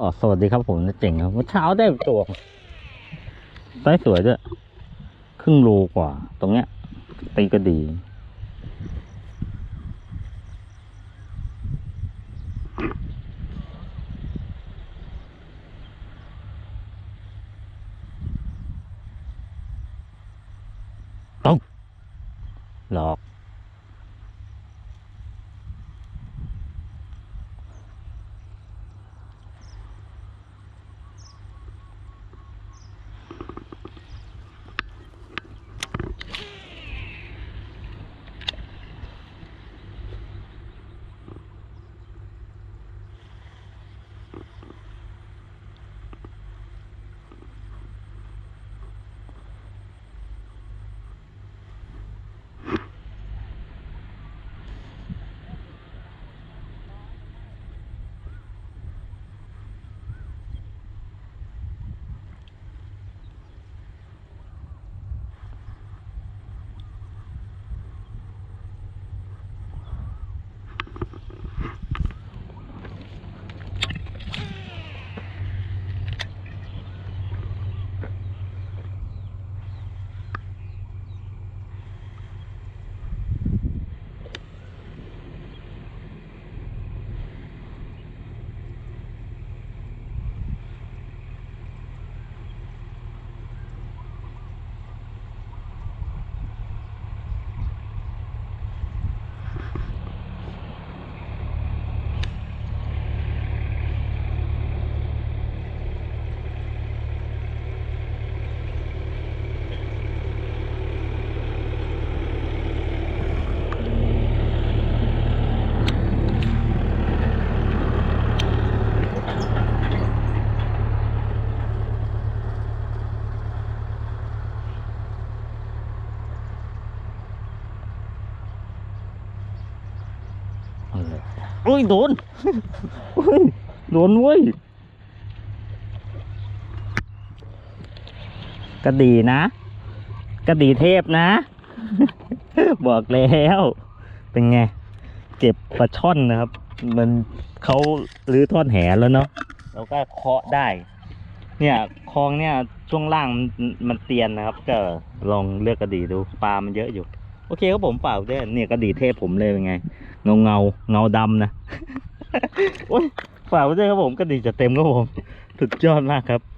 อ๋อสวัสดีครับผมเจ๋งครับเมื่อเช้าได้ตัวไซส์สวยด้วย ครึ่งโลกว่า ตรงเนี้ย ตีก็ดีตุ๊กหลอก โอ้ยโดนโอ้ยโดนเว้ยกระดีนะกระดีเทพนะ บอกแล้วเป็นไง เก็บปลาช่อนนะครับ มันเขารื้อท่อนแหแล้วเนาะแล้วก็เคาะได้ เนี่ยคลองเนี่ยช่วงล่างมันมันเตียนนะครับ ก็ลองเลือกกระดีดูปลามันเยอะอยู่ โอเคครับผมฝากด้วยเนี่ยกระดีเทพผมเลยเป็นไง เงาเงาเงาดำนะ โอ้ยฝากไว้ด้วยครับผมกระดิ่งจะเต็มครับผม สุดยอดมากครับ